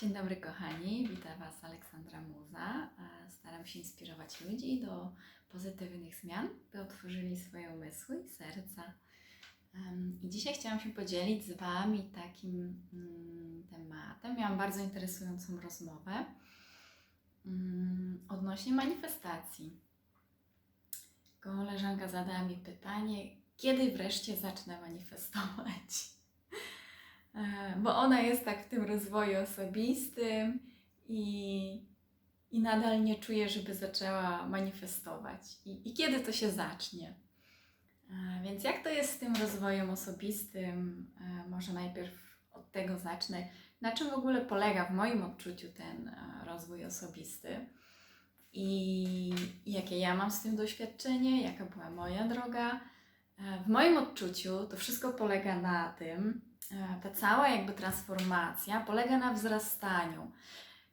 Dzień dobry kochani, witam Was Aleksandra Muza. E, Staram się inspirować ludzi do pozytywnych zmian, by otworzyli swoje umysły i serca. I dzisiaj chciałam się podzielić z Wami takim mm, tematem. Miałam bardzo interesującą rozmowę mm, odnośnie manifestacji. Koleżanka zadała mi pytanie, kiedy wreszcie zacznę manifestować? E, bo ona jest tak w tym rozwoju osobistym i, i nadal nie czuje, żeby zaczęła manifestować. I, I kiedy to się zacznie? E, Więc jak to jest z tym rozwojem osobistym? E, Może najpierw od tego zacznę. Na czym w ogóle polega w moim odczuciu ten rozwój osobisty? I jakie ja mam z tym doświadczenie, jaka była moja droga? W moim odczuciu to wszystko polega na tym, ta cała jakby transformacja polega na wzrastaniu.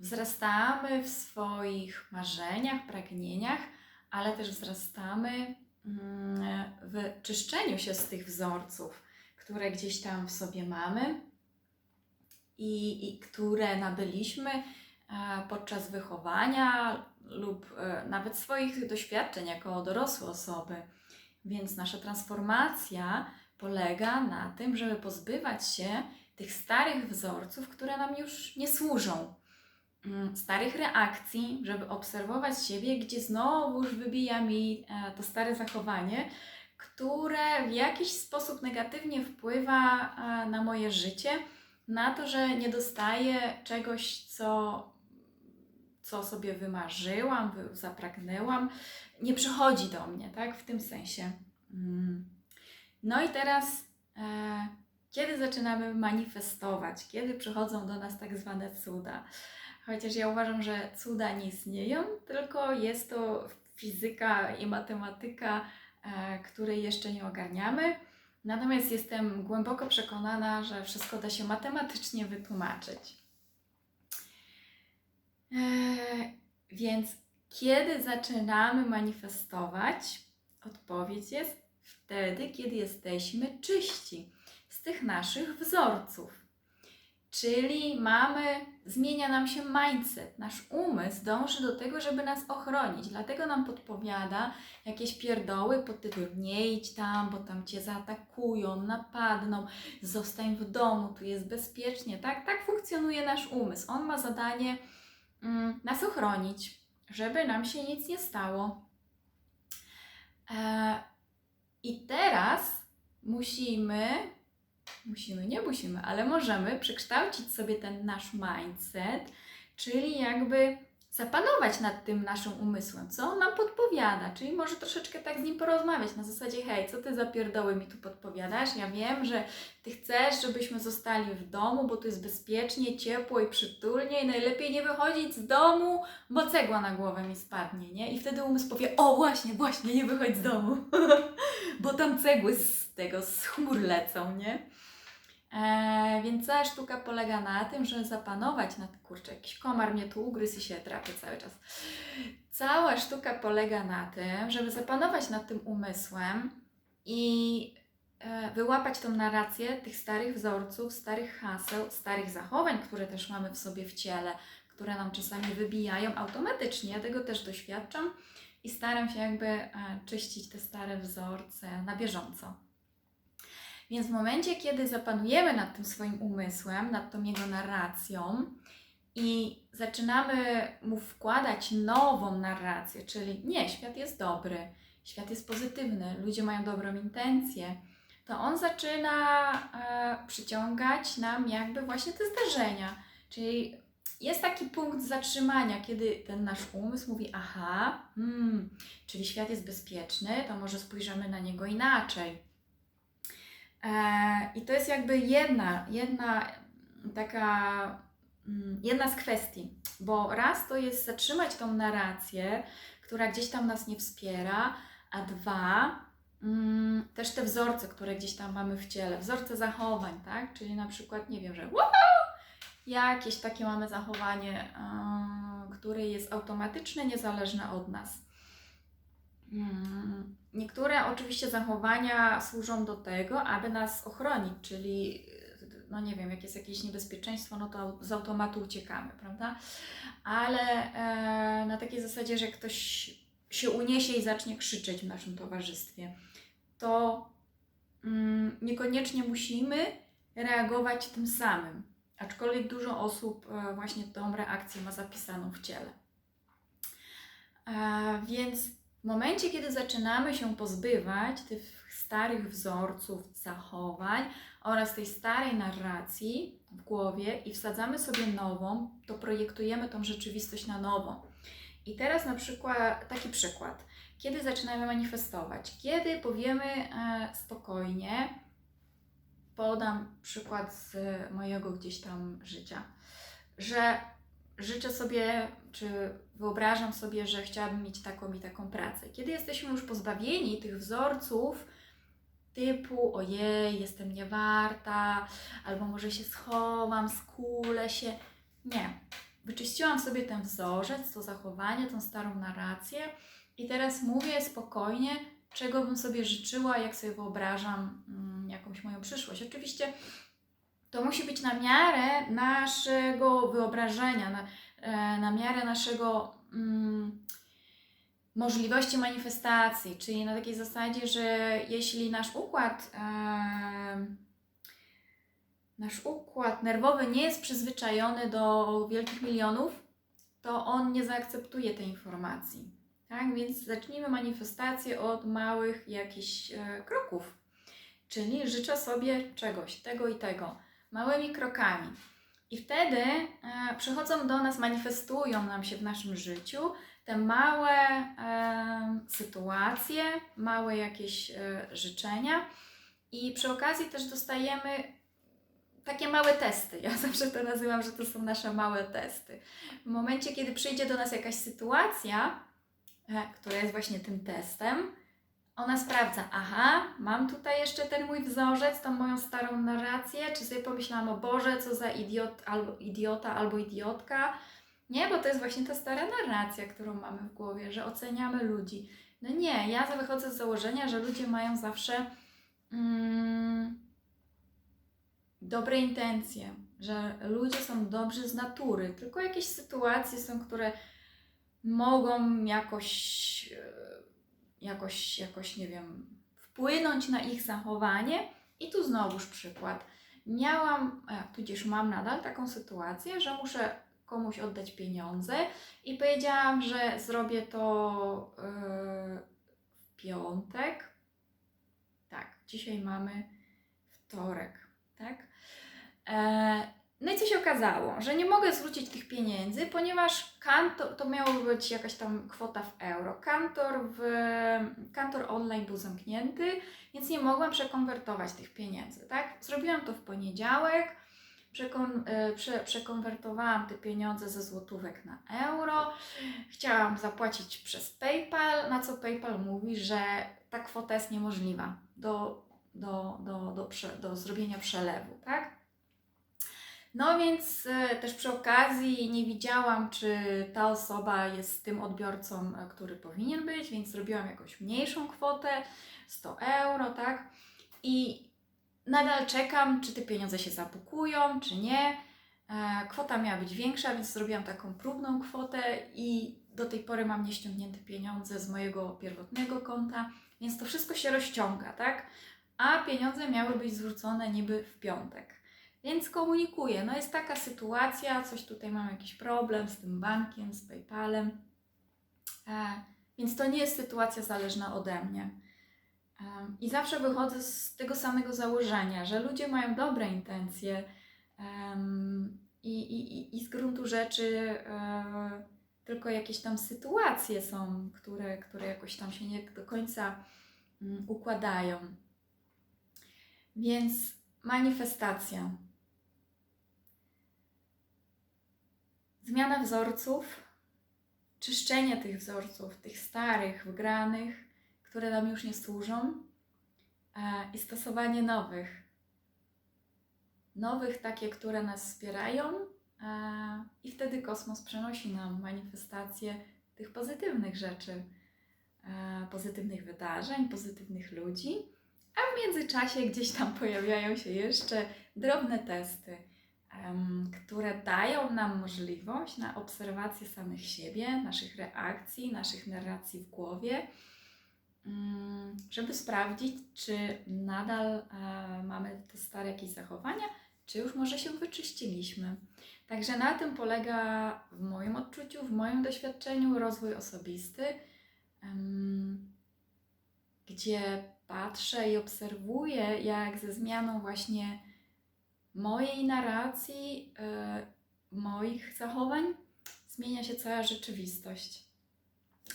Wzrastamy w swoich marzeniach, pragnieniach, ale też wzrastamy mm, w czyszczeniu się z tych wzorców, które gdzieś tam w sobie mamy i, i które nabyliśmy e, podczas wychowania lub e, nawet swoich doświadczeń jako dorosłe osoby. Więc nasza transformacja polega na tym, żeby pozbywać się tych starych wzorców, które nam już nie służą. Mm, Starych reakcji, żeby obserwować siebie, gdzie znowuż wybija mi e, to stare zachowanie, które w jakiś sposób negatywnie wpływa e, na moje życie, na to, że nie dostaję czegoś, co, co sobie wymarzyłam, wy- zapragnęłam, nie przychodzi do mnie, tak? W tym sensie. Mm. No i teraz, e, kiedy zaczynamy manifestować? Kiedy przychodzą do nas tak zwane cuda? Chociaż ja uważam, że cuda nie istnieją, tylko jest to fizyka i matematyka, e, której jeszcze nie ogarniamy. Natomiast jestem głęboko przekonana, że wszystko da się matematycznie wytłumaczyć. E, więc kiedy zaczynamy manifestować? Odpowiedź jest wtedy, kiedy jesteśmy czyści z tych naszych wzorców. Czyli mamy, zmienia nam się mindset, nasz umysł dąży do tego, żeby nas ochronić. Dlatego nam podpowiada jakieś pierdoły pod tytułem nie idź tam, bo tam cię zaatakują, napadną, zostań w domu, tu jest bezpiecznie. Tak, tak funkcjonuje nasz umysł. On ma zadanie mm, nas ochronić, żeby nam się nic nie stało. E, musimy, musimy, nie musimy, ale możemy przekształcić sobie ten nasz mindset, czyli jakby zapanować nad tym naszym umysłem, co on nam podpowiada, czyli może troszeczkę tak z nim porozmawiać na zasadzie, hej, co ty za pierdoły mi tu podpowiadasz? Ja wiem, że ty chcesz, żebyśmy zostali w domu, bo tu jest bezpiecznie, ciepło i przytulnie i najlepiej nie wychodzić z domu, bo cegła na głowę mi spadnie, nie? I wtedy umysł powie, o właśnie, właśnie, nie wychodź z domu, bo tam cegły z tego, z chmur lecą, nie? E, więc cała sztuka polega na tym, żeby zapanować nad, kurczę, jakiś komar mnie tu ugryzł i się trafię cały czas. Cała sztuka polega na tym, żeby zapanować nad tym umysłem i e, wyłapać tą narrację tych starych wzorców, starych haseł, starych zachowań, które też mamy w sobie w ciele, które nam czasami wybijają automatycznie. Ja tego też doświadczam i staram się jakby e, czyścić te stare wzorce na bieżąco. Więc w momencie, kiedy zapanujemy nad tym swoim umysłem, nad tą jego narracją i zaczynamy mu wkładać nową narrację, czyli nie, świat jest dobry, świat jest pozytywny, ludzie mają dobrą intencję, to on zaczyna e, przyciągać nam jakby właśnie te zdarzenia. Czyli jest taki punkt zatrzymania, kiedy ten nasz umysł mówi: Aha, hmm, czyli świat jest bezpieczny, to może spojrzymy na niego inaczej. E, I to jest jakby jedna, jedna taka, mm, jedna z kwestii, bo raz to jest zatrzymać tą narrację, która gdzieś tam nas nie wspiera, a dwa, mm, też te wzorce, które gdzieś tam mamy w ciele, wzorce zachowań, tak? Czyli na przykład, nie wiem, że jakieś takie mamy zachowanie, yy, które jest automatyczne, niezależne od nas. Niektóre oczywiście zachowania służą do tego, aby nas ochronić, czyli no nie wiem, jak jest jakieś niebezpieczeństwo, no to z automatu uciekamy, prawda? Ale e, na takiej zasadzie, że ktoś się uniesie i zacznie krzyczeć w naszym towarzystwie, to mm, niekoniecznie musimy reagować tym samym. Aczkolwiek dużo osób e, właśnie tą reakcję ma zapisaną w ciele. E, więc w momencie, kiedy zaczynamy się pozbywać tych starych wzorców, zachowań oraz tej starej narracji w głowie i wsadzamy sobie nową, to projektujemy tą rzeczywistość na nowo. I teraz na przykład taki przykład. Kiedy zaczynamy manifestować? Kiedy powiemy e, spokojnie, podam przykład z mojego gdzieś tam życia, że życzę sobie, czy wyobrażam sobie, że chciałabym mieć taką i taką pracę. Kiedy jesteśmy już pozbawieni tych wzorców, typu ojej, jestem niewarta, albo może się schowam, skulę się. Nie. Wyczyściłam sobie ten wzorzec, to zachowanie, tą starą narrację i teraz mówię spokojnie, czego bym sobie życzyła, jak sobie wyobrażam mm, jakąś moją przyszłość. Oczywiście to musi być na miarę naszego wyobrażenia, na, na miarę naszego mm, możliwości manifestacji, czyli na takiej zasadzie, że jeśli nasz układ e, nasz układ nerwowy nie jest przyzwyczajony do wielkich milionów, to on nie zaakceptuje tej informacji. Tak? Więc zacznijmy manifestację od małych jakichś e, kroków. Czyli życzę sobie czegoś, tego i tego, małymi krokami. I wtedy e, przychodzą do nas, manifestują nam się w naszym życiu te małe e, sytuacje, małe jakieś e, życzenia. I przy okazji też dostajemy takie małe testy. Ja zawsze to nazywam, że to są nasze małe testy. W momencie, kiedy przyjdzie do nas jakaś sytuacja, e, która jest właśnie tym testem, ona sprawdza, aha, mam tutaj jeszcze ten mój wzorzec, tą moją starą narrację, czy sobie pomyślałam, o Boże, co za idiot, albo idiota, albo idiotka. Nie, bo to jest właśnie ta stara narracja, którą mamy w głowie, że oceniamy ludzi. No nie, ja wychodzę z założenia, że ludzie mają zawsze mm, dobre intencje, że ludzie są dobrzy z natury, tylko jakieś sytuacje są, które mogą jakoś, jakoś, jakoś, nie wiem, wpłynąć na ich zachowanie. I tu znowuż przykład. Miałam, a tudzież mam nadal taką sytuację, że muszę komuś oddać pieniądze i powiedziałam, że zrobię to yy, w piątek. Tak, dzisiaj mamy wtorek, tak? E, no i co się okazało? Że nie mogę zwrócić tych pieniędzy, ponieważ kantor, to miało być jakaś tam kwota w euro. Kantor, w, kantor online był zamknięty, więc nie mogłam przekonwertować tych pieniędzy, tak? Zrobiłam to w poniedziałek, przekon, e, prze, przekonwertowałam te pieniądze ze złotówek na euro. Chciałam zapłacić przez PayPal, na co PayPal mówi, że ta kwota jest niemożliwa do, do, do, do, do, do zrobienia przelewu, tak? No więc e, też przy okazji nie widziałam, czy ta osoba jest tym odbiorcą, e, który powinien być, więc zrobiłam jakąś mniejszą kwotę, 100 euro, tak? I nadal czekam, czy te pieniądze się zabukują, czy nie. E, kwota miała być większa, więc zrobiłam taką próbną kwotę i do tej pory mam nieściągnięte pieniądze z mojego pierwotnego konta, więc to wszystko się rozciąga, tak? A pieniądze miały być zwrócone niby w piątek. Więc komunikuję, no jest taka sytuacja, coś tutaj mam jakiś problem z tym bankiem, z PayPalem. E, więc to nie jest sytuacja zależna ode mnie. E, I zawsze wychodzę z tego samego założenia, że ludzie mają dobre intencje e, i, i, i z gruntu rzeczy e, tylko jakieś tam sytuacje są, które, które jakoś tam się nie do końca mm, układają. Więc manifestacja. Zmiana wzorców, czyszczenie tych wzorców, tych starych, wgranych, które nam już nie służą, e, i stosowanie nowych. Nowych, takie, które nas wspierają, e, i wtedy kosmos przenosi nam manifestacje tych pozytywnych rzeczy, e, pozytywnych wydarzeń, pozytywnych ludzi, A w międzyczasie gdzieś tam pojawiają się jeszcze drobne testy, które dają nam możliwość na obserwację samych siebie, naszych reakcji, naszych narracji w głowie, mm, żeby sprawdzić, czy nadal e, mamy te stare jakieś zachowania, czy już może się wyczyściliśmy. Także na tym polega w moim odczuciu, w moim doświadczeniu rozwój osobisty, gdzie patrzę i obserwuję, jak ze zmianą właśnie mojej narracji, e, moich zachowań zmienia się cała rzeczywistość.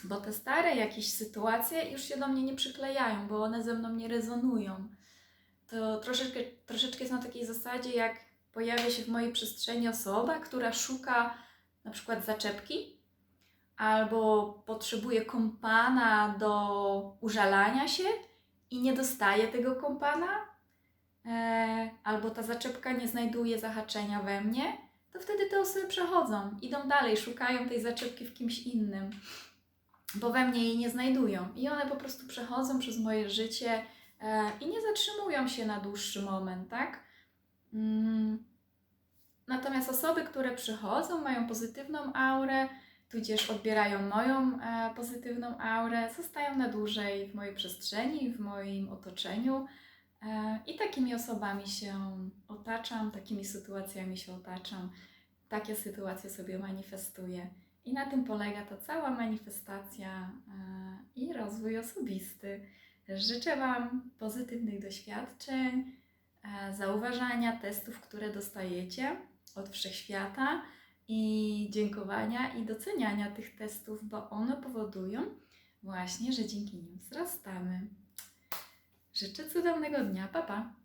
Bo te stare jakieś sytuacje już się do mnie nie przyklejają, bo one ze mną nie rezonują. To troszeczkę, troszeczkę jest na takiej zasadzie, jak pojawia się w mojej przestrzeni osoba, która szuka na przykład zaczepki albo potrzebuje kompana do użalania się i nie dostaje tego kompana, e, albo ta zaczepka nie znajduje zahaczenia we mnie, to wtedy te osoby przechodzą, idą dalej, szukają tej zaczepki w kimś innym, bo we mnie jej nie znajdują. I one po prostu przechodzą przez moje życie e, i nie zatrzymują się na dłuższy moment, tak? Mm. Natomiast osoby, które przychodzą, mają pozytywną aurę, tudzież odbierają moją e, pozytywną aurę, zostają na dłużej w mojej przestrzeni, w moim otoczeniu. E, I takimi osobami się otaczam, takimi sytuacjami się otaczam, takie sytuacje sobie manifestuję. I na tym polega ta cała manifestacja e, i rozwój osobisty. Życzę Wam pozytywnych doświadczeń, e, zauważania testów, które dostajecie od wszechświata i dziękowania i doceniania tych testów, bo one powodują właśnie, że dzięki nim wzrastamy. Życzę cudownego dnia. Pa, pa.